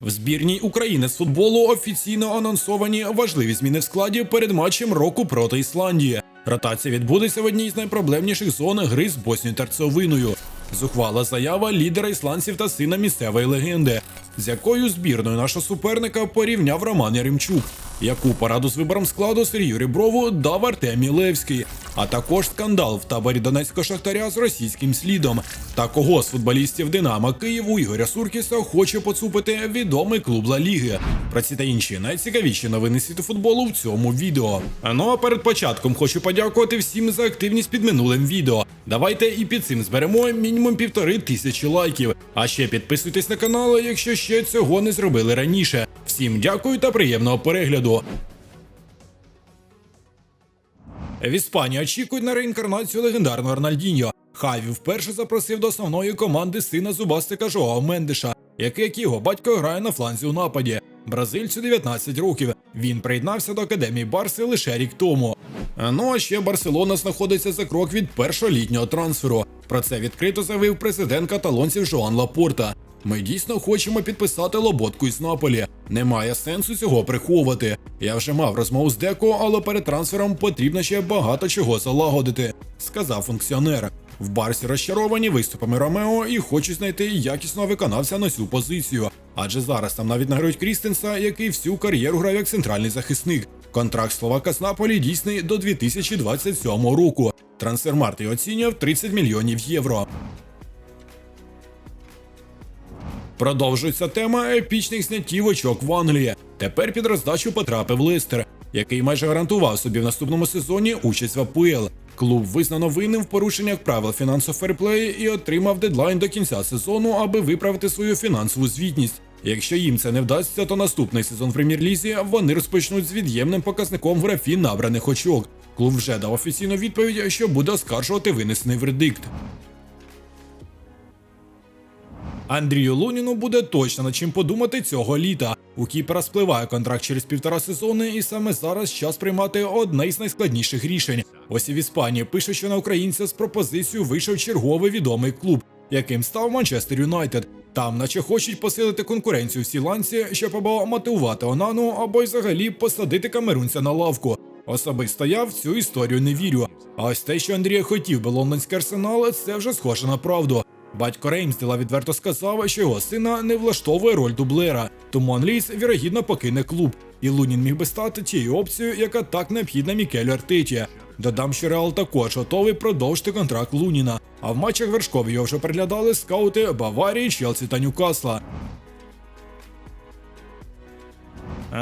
В збірній України з футболу офіційно анонсовані важливі зміни в складі перед матчем року проти Ісландії. Ротація відбудеться в одній з найпроблемніших зон гри з Боснію Терцовиною. Зухвала заява лідера ісландців та сина місцевої легенди, з якою збірною нашого суперника порівняв Роман Яремчук. Яку пораду з вибором складу Сергію Ріброву дав Артемій Левський, а також скандал в таборі Донецького шахтаря з російським слідом. Та кого з футболістів Динамо Києву Ігоря Суркіса хоче поцупити відомий клуб Ла Ліги. Про ці та інші найцікавіші новини світу футболу в цьому відео. Ну а перед початком хочу подякувати всім за активність під минулим відео. Давайте і під цим зберемо мінімум півтори тисячі лайків. А ще підписуйтесь на канал, якщо ще цього не зробили раніше. Всім дякую та приємного перегляду. В Іспанії очікують на реінкарнацію легендарного Арнальдіньо. Хаві вперше запросив до основної команди сина зубастика Жоао Мендеша, який як його батько грає на фланзі у нападі. Бразильцю 19 років. Він приєднався до академії Барси лише рік тому. Ну а ще Барселона знаходиться за крок від першого літнього трансферу. Про це відкрито заявив президент каталонців Жоан Лапорта. Ми дійсно хочемо підписати лоботку із Наполі. Немає сенсу цього приховувати. Я вже мав розмову з Деко, але перед трансфером потрібно ще багато чого залагодити, сказав функціонер. В Барсі розчаровані виступами Ромео і хочуть знайти якісного виконавця на цю позицію. Адже зараз там навіть награють Крістенса, який всю кар'єру грав як центральний захисник. Контракт Словака з Наполі дійсний до 2027 року. Трансфермарт його оцінював 30 мільйонів євро. Продовжується тема епічних зняттів очок в Англії. Тепер під роздачу потрапив Лестер, який майже гарантував собі в наступному сезоні участь в АПЛ. Клуб визнано винним в порушеннях правил фінансового ферплею і отримав дедлайн до кінця сезону, аби виправити свою фінансову звітність. Якщо їм це не вдасться, то наступний сезон в прем'єр-лізі вони розпочнуть з від'ємним показником в графі набраних очок. Клуб вже дав офіційну відповідь, що буде оскаржувати винесений вердикт. Андрію Луніну буде точно над чим подумати цього літа. У Кіпера спливає контракт через півтора сезони, і саме зараз час приймати одне із найскладніших рішень. Ось і в Іспанії пише, що на українця з пропозицією вийшов черговий відомий клуб, яким став Манчестер Юнайтед. Там, наче хочуть посилити конкуренцію в сіланці, щоб або мотивувати Онану, або й взагалі посадити камерунця на лавку. Особисто я в цю історію не вірю. А ось те, що Андрія хотів би лондонський арсенал, це вже схоже на правду. Батько Реймсділа відверто сказав, що його сина не влаштовує роль дублера, тому Анліс вірогідно покине клуб, і Лунін міг би стати тією опцією, яка так необхідна Мікелю Артеті. Додам, що Реал також готовий продовжити контракт Луніна. А в матчах вершкові його вже приглядали скаути Баварії, Челсі та Ньюкасла.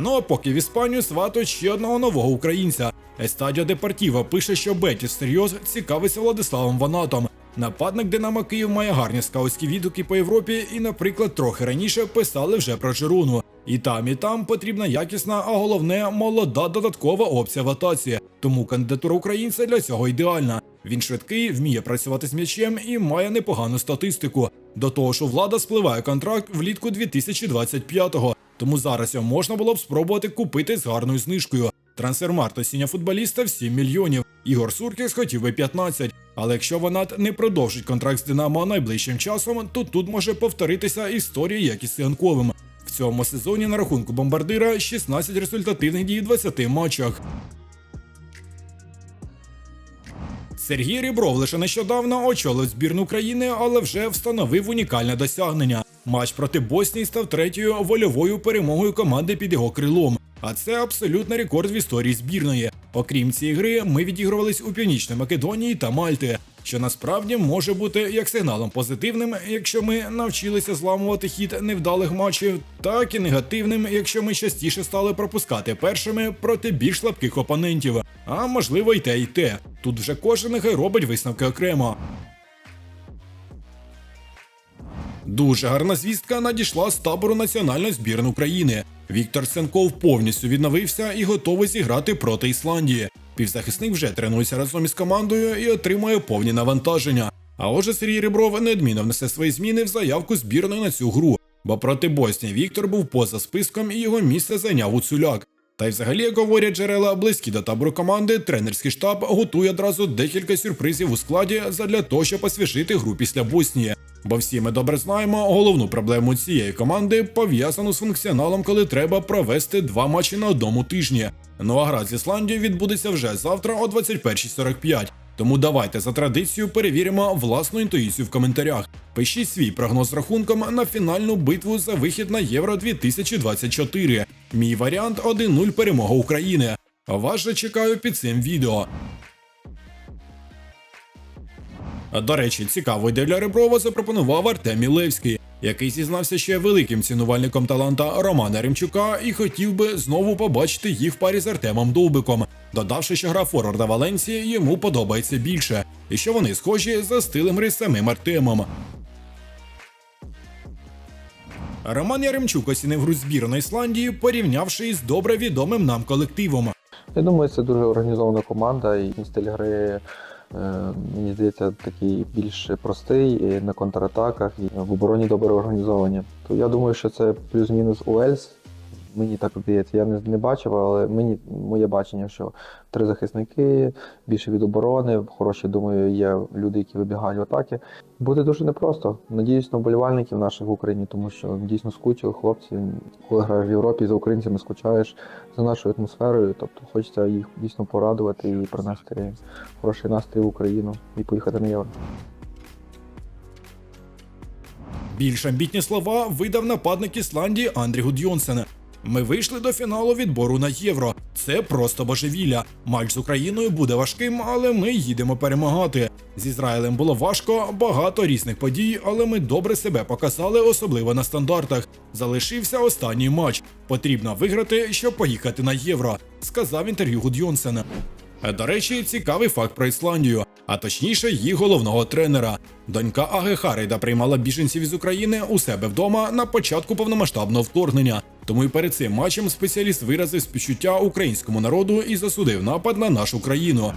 Ну а поки в Іспанію сватують ще одного нового українця. Естадіо Депортіва пише, що Бетіс серйоз цікавиться Владиславом Ванатом. Нападник Динамо Київ має гарні скаутські відгуки по Європі, і, наприклад, трохи раніше писали вже про Жируну. І там, і там потрібна якісна, а головне молода додаткова опція в атаці. Тому кандидатура українця для цього ідеальна. Він швидкий, вміє працювати з м'ячем і має непогану статистику. До того ж, влада спливає контракт влітку 2025-го, тому зараз його можна було б спробувати купити з гарною знижкою. Трансфермарт осіння футболіста в 7 мільйонів. Ігор Суркіс хотів би 15. Але якщо Ванат не продовжить контракт з Динамо найближчим часом, то тут може повторитися історія як із Сіанковим. В цьому сезоні на рахунку бомбардира 16 результативних дій в 20 матчах. Сергій Рібров лише нещодавно очолив збірну України, але вже встановив унікальне досягнення. Матч проти Боснії став третьою вольовою перемогою команди під його крилом. А це абсолютний рекорд в історії збірної. Окрім цієї гри, ми відігрувались у Північній Македонії та Мальти, що насправді може бути як сигналом позитивним, якщо ми навчилися зламувати хід невдалих матчів, так і негативним, якщо ми частіше стали пропускати першими проти більш слабких опонентів. А можливо й те, й те. Тут вже кожен робить висновки окремо. Дуже гарна звістка надійшла з табору національної збірної України. Віктор Сенков повністю відновився і готовий зіграти проти Ісландії. Півзахисник вже тренується разом із командою і отримує повні навантаження. А отже, Сергій Ребров неодмінно внесе свої зміни в заявку збірної на цю гру, бо проти Боснії Віктор був поза списком і його місце зайняв Уцуляк. Та й взагалі, як говорять джерела близькі до табору команди, тренерський штаб готує одразу декілька сюрпризів у складі задля того, щоб освіжити гру після Боснії. Бо всі ми добре знаємо, головну проблему цієї команди пов'язану з функціоналом, коли треба провести два матчі на одному тижні. Ну а гра з Ісландією відбудеться вже завтра о 21.45. Тому давайте за традицією перевіримо власну інтуїцію в коментарях. Пишіть свій прогноз рахунком на фінальну битву за вихід на Євро 2024. Мій варіант 1-0 перемога України. Вас же чекаю під цим відео. До речі, цікаву ідею для Реброва запропонував Артем Мілевський, який зізнався ще великим цінувальником таланта Романа Ремчука і хотів би знову побачити їх в парі з Артемом Довбиком, додавши, що гра форварда Валенції йому подобається більше, і що вони схожі за стилем гри самим Артемом. Роман Яремчук оцінив гру збірної Ісландії, порівнявши із добре відомим нам колективом. Я думаю, це дуже організована команда, і стиль гри, е, мені здається, такий більш простий і на контратаках, і в обороні добре організовані. То я думаю, що це плюс-мінус Уельс. Мені так здається, я не, не бачив, але мені моє бачення, що три захисники, більше від оборони, хороші, думаю, є люди, які вибігають в атаки. Буде дуже непросто. Надіюсь на вболівальників наших в Україні, тому що дійсно скучили хлопці. Коли граєш в Європі за українцями, скучаєш за нашою атмосферою. Тобто хочеться їх дійсно порадувати і принести хороший настрій в Україну і поїхати на євро. Більш амбітні слова видав нападник Ісландії Андрій Гудйонсен. Ми вийшли до фіналу відбору на євро. Це просто божевілля. Матч з Україною буде важким, але ми їдемо перемагати. З Ізраїлем було важко, багато різних подій, але ми добре себе показали, особливо на стандартах. Залишився останній матч. Потрібно виграти, щоб поїхати на євро, сказав інтерв'ю Гудйонсен. До речі, цікавий факт про Ісландію, а точніше, її головного тренера. Донька Аге Харейда приймала біженців із України у себе вдома на початку повномасштабного вторгнення. Тому і перед цим матчем спеціаліст виразив співчуття українському народу і засудив напад на нашу країну.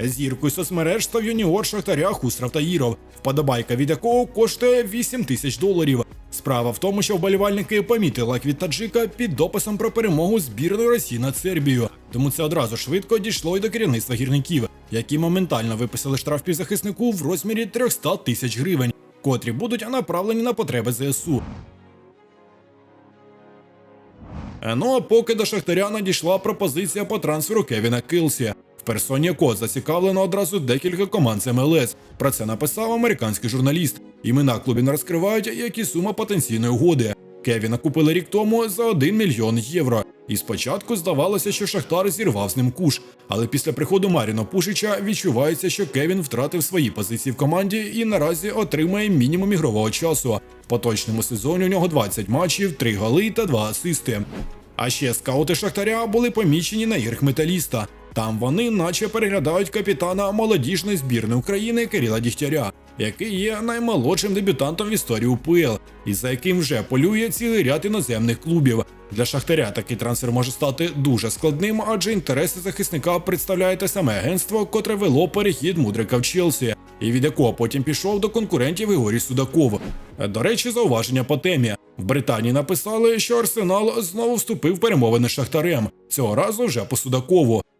Зіркою соцмереж став юніор Шахтаря Хусрав Таїров, вподобайка від якого коштує 8 тисяч доларів. Справа в тому, що вболівальники помітили від таджика під дописом про перемогу збірної Росії над Сербією. Тому це одразу швидко дійшло й до керівництва гірників, які моментально виписали штраф півзахиснику в розмірі 300 тисяч гривень, котрі будуть направлені на потреби ЗСУ. Е, Ну а поки до Шахтаря надійшла пропозиція по трансферу Кевіна Килсі, в персоні якого зацікавлено одразу декілька команд з МЛС. Про це написав американський журналіст. Імена клубів не розкривають, як і сума потенційної угоди. Кевіна купили рік тому за 1 мільйон євро. І спочатку здавалося, що Шахтар зірвав з ним куш. Але після приходу Маріно Пушича відчувається, що Кевін втратив свої позиції в команді і наразі отримує мінімум ігрового часу. В поточному сезоні у нього 20 матчів, 3 голи та 2 асисти. А ще скаути Шахтаря були помічені на іграх металіста. Там вони наче переглядають капітана молодіжної збірної України Кирила Дігтяря, який є наймолодшим дебютантом в історії УПЛ, і за яким вже полює цілий ряд іноземних клубів. Для Шахтаря такий трансфер може стати дуже складним, адже інтереси захисника представляє те саме агентство, котре вело перехід мудрика в Челсі, і від якого потім пішов до конкурентів Ігорі Судаков. До речі, зауваження по темі. В Британії написали, що Арсенал знову вступив в перемовини з Шахтарем. Цього разу вже по Судакову.